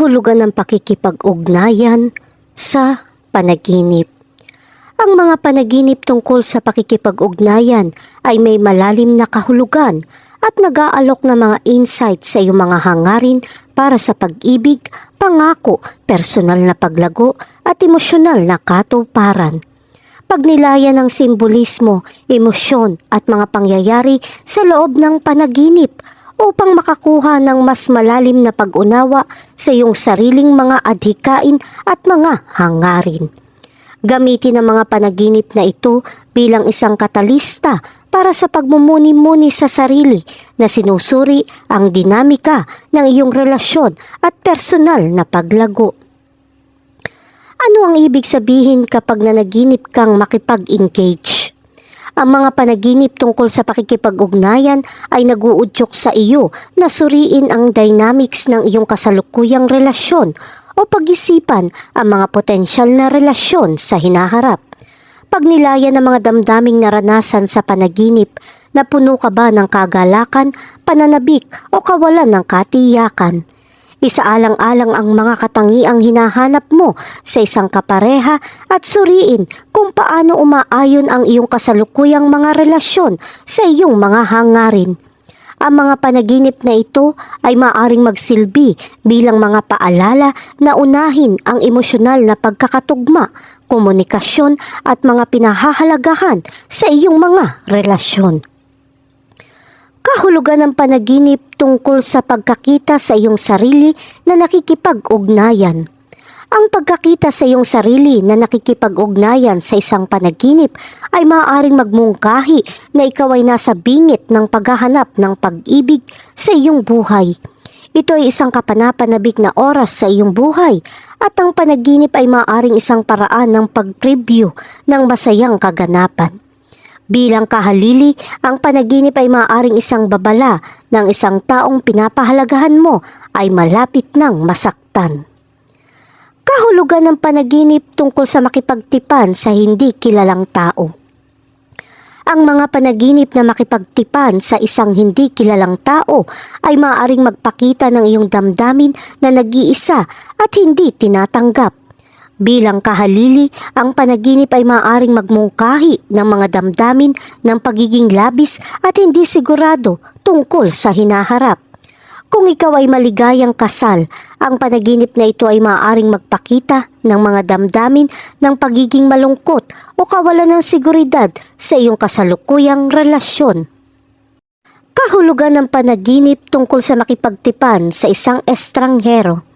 kahulugan ng pakikipag-ugnayan sa panaginip. Ang mga panaginip tungkol sa pakikipag-ugnayan ay may malalim na kahulugan at nag-aalok ng mga insight sa iyong mga hangarin para sa pag-ibig, pangako, personal na paglago at emosyonal na katuparan. Pagnilayan ng simbolismo, emosyon at mga pangyayari sa loob ng panaginip upang makakuha ng mas malalim na pag-unawa sa iyong sariling mga adhikain at mga hangarin. Gamitin ang mga panaginip na ito bilang isang katalista para sa pagmumuni-muni sa sarili na sinusuri ang dinamika ng iyong relasyon at personal na paglago. Ano ang ibig sabihin kapag nanaginip kang makipag-engage? Ang mga panaginip tungkol sa pakikipag-ugnayan ay naguudyok sa iyo na suriin ang dynamics ng iyong kasalukuyang relasyon o pag-isipan ang mga potensyal na relasyon sa hinaharap. Pagnilayan ng mga damdaming naranasan sa panaginip na puno ka ba ng kagalakan, pananabik o kawalan ng katiyakan. Isaalang-alang ang mga katangiang hinahanap mo sa isang kapareha at suriin kung paano umaayon ang iyong kasalukuyang mga relasyon sa iyong mga hangarin. Ang mga panaginip na ito ay maaring magsilbi bilang mga paalala na unahin ang emosyonal na pagkakatugma, komunikasyon at mga pinahahalagahan sa iyong mga relasyon. Kahulugan ng panaginip tungkol sa pagkakita sa iyong sarili na nakikipag-ugnayan. Ang pagkakita sa iyong sarili na nakikipag-ugnayan sa isang panaginip ay maaaring magmungkahi na ikaw ay nasa bingit ng paghahanap ng pag-ibig sa iyong buhay. Ito ay isang kapanapanabik na oras sa iyong buhay at ang panaginip ay maaaring isang paraan ng pag-preview ng masayang kaganapan. Bilang kahalili, ang panaginip ay maaaring isang babala ng isang taong pinapahalagahan mo ay malapit ng masaktan. Kahulugan ng panaginip tungkol sa makipagtipan sa hindi kilalang tao. Ang mga panaginip na makipagtipan sa isang hindi kilalang tao ay maaaring magpakita ng iyong damdamin na nag-iisa at hindi tinatanggap. Bilang kahalili, ang panaginip ay maaaring magmungkahi ng mga damdamin ng pagiging labis at hindi sigurado tungkol sa hinaharap. Kung ikaw ay maligayang kasal, ang panaginip na ito ay maaaring magpakita ng mga damdamin ng pagiging malungkot o kawalan ng seguridad sa iyong kasalukuyang relasyon. Kahulugan ng panaginip tungkol sa makipagtipan sa isang estranghero.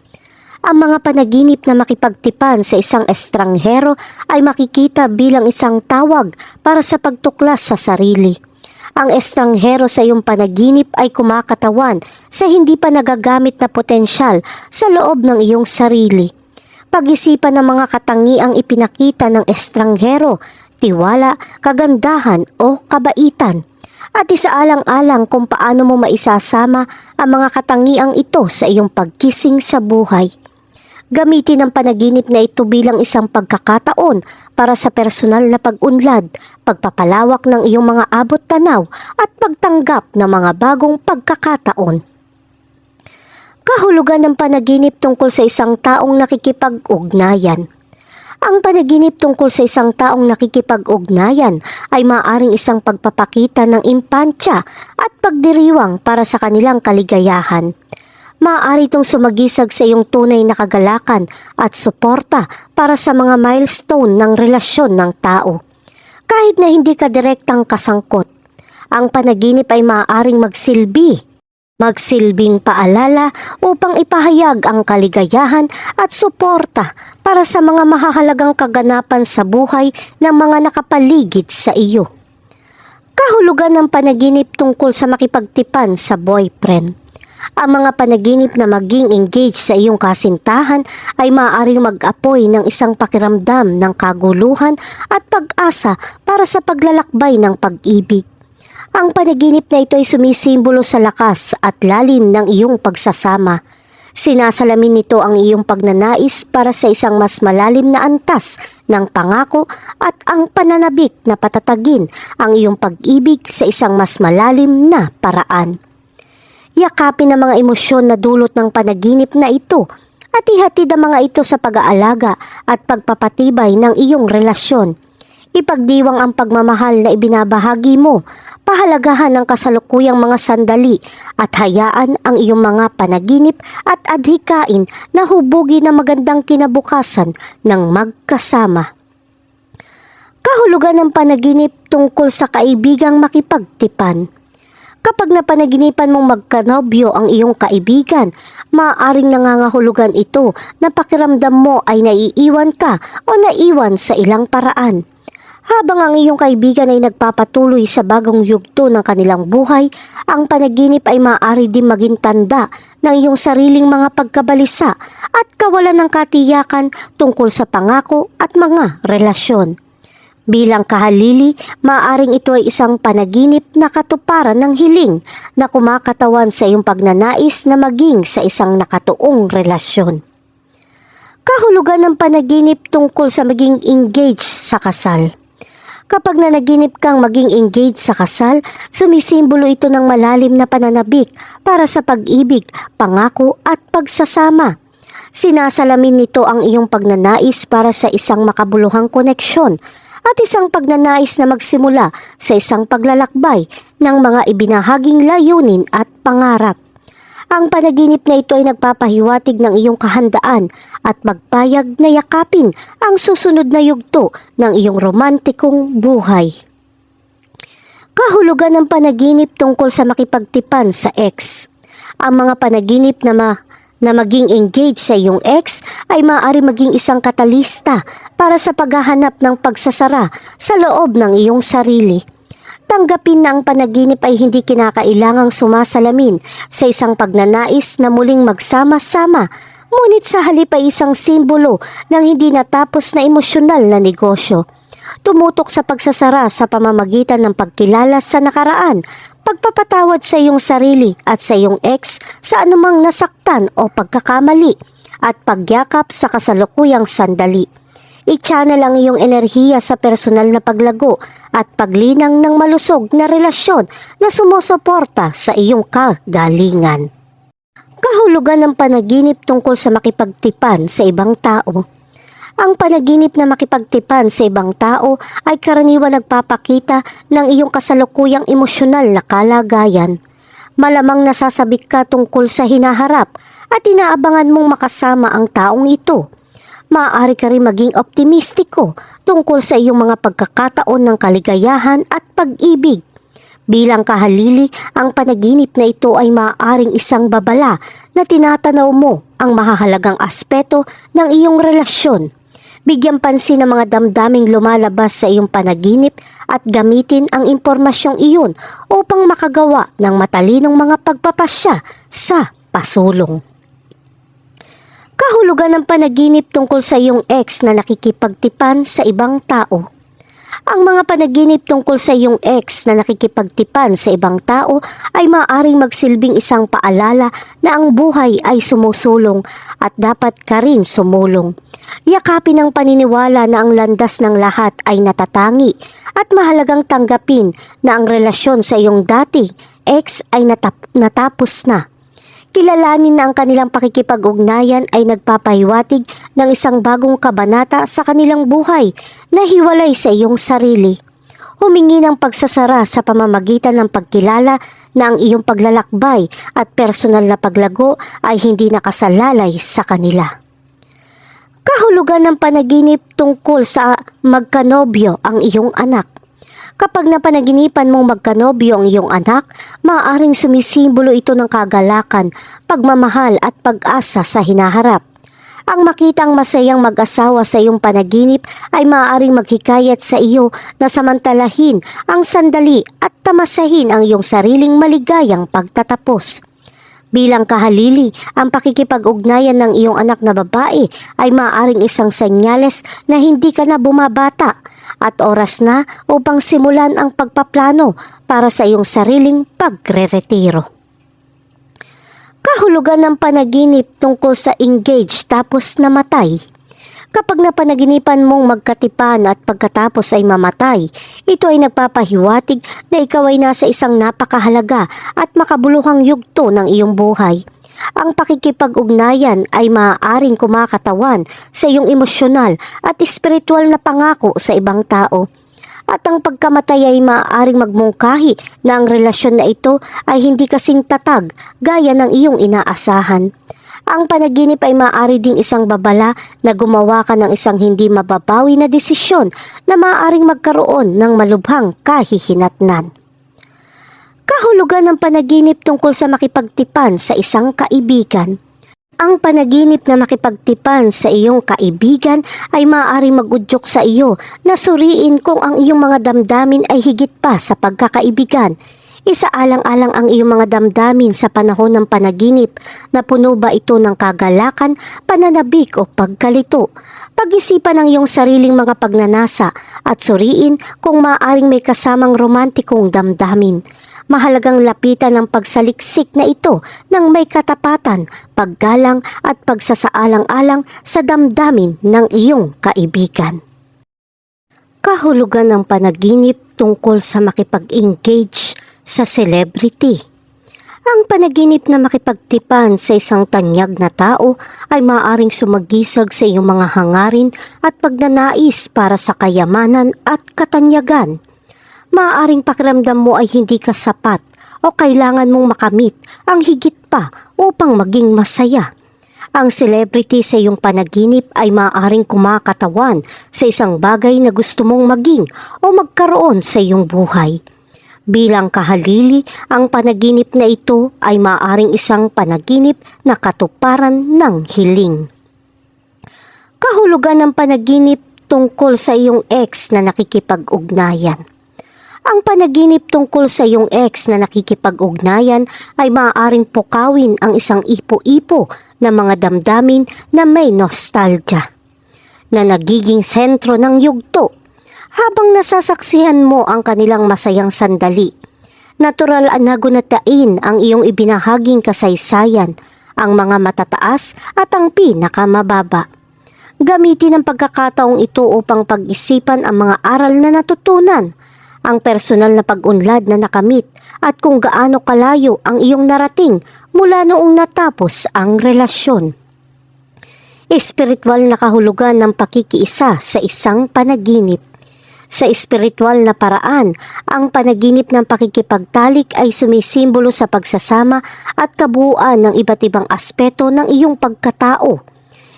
Ang mga panaginip na makipagtipan sa isang estranghero ay makikita bilang isang tawag para sa pagtuklas sa sarili. Ang estranghero sa iyong panaginip ay kumakatawan sa hindi pa nagagamit na potensyal sa loob ng iyong sarili. Pag-isipan ng mga katangiang ipinakita ng estranghero, tiwala, kagandahan o kabaitan. At isaalang-alang kung paano mo maisasama ang mga katangiang ito sa iyong pagkising sa buhay. Gamitin ang panaginip na ito bilang isang pagkakataon para sa personal na pag-unlad, pagpapalawak ng iyong mga abot tanaw at pagtanggap ng mga bagong pagkakataon. Kahulugan ng panaginip tungkol sa isang taong nakikipag-ugnayan. Ang panaginip tungkol sa isang taong nakikipag-ugnayan ay maaring isang pagpapakita ng impantya at pagdiriwang para sa kanilang kaligayahan maaari itong sumagisag sa iyong tunay na kagalakan at suporta para sa mga milestone ng relasyon ng tao. Kahit na hindi ka direktang kasangkot, ang panaginip ay maaaring magsilbi. Magsilbing paalala upang ipahayag ang kaligayahan at suporta para sa mga mahahalagang kaganapan sa buhay ng mga nakapaligid sa iyo. Kahulugan ng panaginip tungkol sa makipagtipan sa boyfriend. Ang mga panaginip na maging engaged sa iyong kasintahan ay maaaring mag-apoy ng isang pakiramdam ng kaguluhan at pag-asa para sa paglalakbay ng pag-ibig. Ang panaginip na ito ay sumisimbolo sa lakas at lalim ng iyong pagsasama. Sinasalamin nito ang iyong pagnanais para sa isang mas malalim na antas ng pangako at ang pananabik na patatagin ang iyong pag-ibig sa isang mas malalim na paraan yakapin ang mga emosyon na dulot ng panaginip na ito at ihatid ang mga ito sa pag-aalaga at pagpapatibay ng iyong relasyon. Ipagdiwang ang pagmamahal na ibinabahagi mo, pahalagahan ang kasalukuyang mga sandali at hayaan ang iyong mga panaginip at adhikain na hubugi na magandang kinabukasan ng magkasama. Kahulugan ng panaginip tungkol sa kaibigang makipagtipan. Kapag napanaginipan mong magkanobyo ang iyong kaibigan, maaaring nangangahulugan ito na pakiramdam mo ay naiiwan ka o naiwan sa ilang paraan. Habang ang iyong kaibigan ay nagpapatuloy sa bagong yugto ng kanilang buhay, ang panaginip ay maaari din maging tanda ng iyong sariling mga pagkabalisa at kawalan ng katiyakan tungkol sa pangako at mga relasyon. Bilang kahalili, maaring ito ay isang panaginip na katuparan ng hiling na kumakatawan sa iyong pagnanais na maging sa isang nakatuong relasyon. Kahulugan ng panaginip tungkol sa maging engaged sa kasal. Kapag nanaginip kang maging engaged sa kasal, sumisimbolo ito ng malalim na pananabik para sa pag-ibig, pangako at pagsasama. Sinasalamin nito ang iyong pagnanais para sa isang makabuluhang koneksyon at isang pagnanais na magsimula sa isang paglalakbay ng mga ibinahaging layunin at pangarap. Ang panaginip na ito ay nagpapahiwatig ng iyong kahandaan at magpayag na yakapin ang susunod na yugto ng iyong romantikong buhay. Kahulugan ng panaginip tungkol sa makipagtipan sa ex. Ang mga panaginip na ma na maging engaged sa iyong ex ay maaari maging isang katalista para sa paghahanap ng pagsasara sa loob ng iyong sarili. Tanggapin na ang panaginip ay hindi kinakailangang sumasalamin sa isang pagnanais na muling magsama-sama, ngunit sa halip ay isang simbolo ng hindi natapos na emosyonal na negosyo. Tumutok sa pagsasara sa pamamagitan ng pagkilala sa nakaraan, pagpapatawad sa iyong sarili at sa iyong ex sa anumang nasaktan o pagkakamali, at pagyakap sa kasalukuyang sandali. I-channel ang iyong enerhiya sa personal na paglago at paglinang ng malusog na relasyon na sumusuporta sa iyong kagalingan. Kahulugan ng panaginip tungkol sa makipagtipan sa ibang tao. Ang panaginip na makipagtipan sa ibang tao ay karaniwan nagpapakita ng iyong kasalukuyang emosyonal na kalagayan. Malamang nasasabik ka tungkol sa hinaharap at inaabangan mong makasama ang taong ito maaari ka rin maging optimistiko tungkol sa iyong mga pagkakataon ng kaligayahan at pag-ibig. Bilang kahalili, ang panaginip na ito ay maaaring isang babala na tinatanaw mo ang mahahalagang aspeto ng iyong relasyon. Bigyan pansin ng mga damdaming lumalabas sa iyong panaginip at gamitin ang impormasyong iyon upang makagawa ng matalinong mga pagpapasya sa pasulong. Kahulugan ng panaginip tungkol sa iyong ex na nakikipagtipan sa ibang tao. Ang mga panaginip tungkol sa iyong ex na nakikipagtipan sa ibang tao ay maaaring magsilbing isang paalala na ang buhay ay sumusulong at dapat ka rin sumulong. Yakapin ang paniniwala na ang landas ng lahat ay natatangi at mahalagang tanggapin na ang relasyon sa iyong dati ex ay natap- natapos na kilalanin na ang kanilang pakikipag-ugnayan ay nagpapahiwatig ng isang bagong kabanata sa kanilang buhay na hiwalay sa iyong sarili. Humingi ng pagsasara sa pamamagitan ng pagkilala na ang iyong paglalakbay at personal na paglago ay hindi nakasalalay sa kanila. Kahulugan ng panaginip tungkol sa magkanobyo ang iyong anak. Kapag napanaginipan mong magkanobyo ang iyong anak, maaaring sumisimbolo ito ng kagalakan, pagmamahal at pag-asa sa hinaharap. Ang makitang masayang mag-asawa sa iyong panaginip ay maaaring maghikayat sa iyo na samantalahin ang sandali at tamasahin ang iyong sariling maligayang pagtatapos. Bilang kahalili, ang pakikipag-ugnayan ng iyong anak na babae ay maaaring isang senyales na hindi ka na bumabata at oras na upang simulan ang pagpaplano para sa iyong sariling pagre-retiro. Kahulugan ng panaginip tungkol sa engage tapos namatay. Kapag napanaginipan mong magkatipan at pagkatapos ay mamatay, ito ay nagpapahiwatig na ikaw ay nasa isang napakahalaga at makabuluhang yugto ng iyong buhay. Ang pakikipag-ugnayan ay maaaring kumakatawan sa iyong emosyonal at espiritual na pangako sa ibang tao. At ang pagkamatay ay maaaring magmungkahi na ang relasyon na ito ay hindi kasing tatag gaya ng iyong inaasahan. Ang panaginip ay maaari ding isang babala na gumawa ka ng isang hindi mababawi na desisyon na maaaring magkaroon ng malubhang kahihinatnan. Kahulugan ng panaginip tungkol sa makipagtipan sa isang kaibigan. Ang panaginip na makipagtipan sa iyong kaibigan ay maaaring magudyok sa iyo na suriin kung ang iyong mga damdamin ay higit pa sa pagkakaibigan. Isaalang-alang ang iyong mga damdamin sa panahon ng panaginip na puno ba ito ng kagalakan, pananabik o pagkalito. Pag-isipan ang iyong sariling mga pagnanasa at suriin kung maaaring may kasamang romantikong damdamin. Mahalagang lapitan ang pagsaliksik na ito ng may katapatan, paggalang at pagsasaalang-alang sa damdamin ng iyong kaibigan. Kahulugan ng panaginip tungkol sa makipag-engage sa celebrity. Ang panaginip na makipagtipan sa isang tanyag na tao ay maaaring sumagisag sa iyong mga hangarin at pagnanais para sa kayamanan at katanyagan. Maaaring pakiramdam mo ay hindi ka sapat o kailangan mong makamit ang higit pa upang maging masaya. Ang celebrity sa iyong panaginip ay maaaring kumakatawan sa isang bagay na gusto mong maging o magkaroon sa iyong buhay. Bilang kahalili, ang panaginip na ito ay maaaring isang panaginip na katuparan ng hiling. Kahulugan ng panaginip tungkol sa iyong ex na nakikipag-ugnayan. Ang panaginip tungkol sa iyong ex na nakikipag-ugnayan ay maaaring pukawin ang isang ipo-ipo na mga damdamin na may nostalgia na nagiging sentro ng yugto habang nasasaksihan mo ang kanilang masayang sandali. Natural na gunatain ang iyong ibinahaging kasaysayan, ang mga matataas at ang pinakamababa. Gamitin ang pagkakataong ito upang pag-isipan ang mga aral na natutunan, ang personal na pag-unlad na nakamit at kung gaano kalayo ang iyong narating mula noong natapos ang relasyon. Espiritual na kahulugan ng pakikiisa sa isang panaginip. Sa espiritual na paraan, ang panaginip ng pakikipagtalik ay sumisimbolo sa pagsasama at kabuuan ng iba't ibang aspeto ng iyong pagkatao.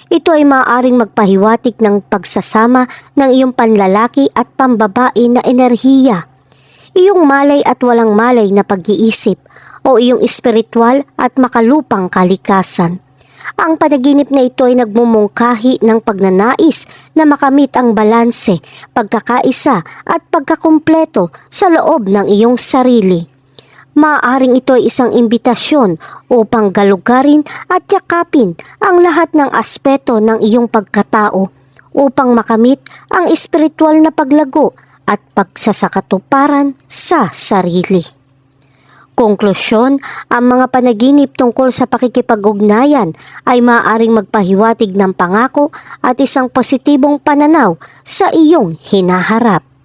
Ito ay maaaring magpahiwatig ng pagsasama ng iyong panlalaki at pambabae na enerhiya, iyong malay at walang malay na pag-iisip, o iyong espiritual at makalupang kalikasan. Ang panaginip na ito ay nagmumungkahi ng pagnanais na makamit ang balanse, pagkakaisa at pagkakumpleto sa loob ng iyong sarili. Maaring ito ay isang imbitasyon upang galugarin at yakapin ang lahat ng aspeto ng iyong pagkatao upang makamit ang espiritual na paglago at pagsasakatuparan sa sarili. Konklusyon, ang mga panaginip tungkol sa pakikipag-ugnayan ay maaaring magpahiwatig ng pangako at isang positibong pananaw sa iyong hinaharap.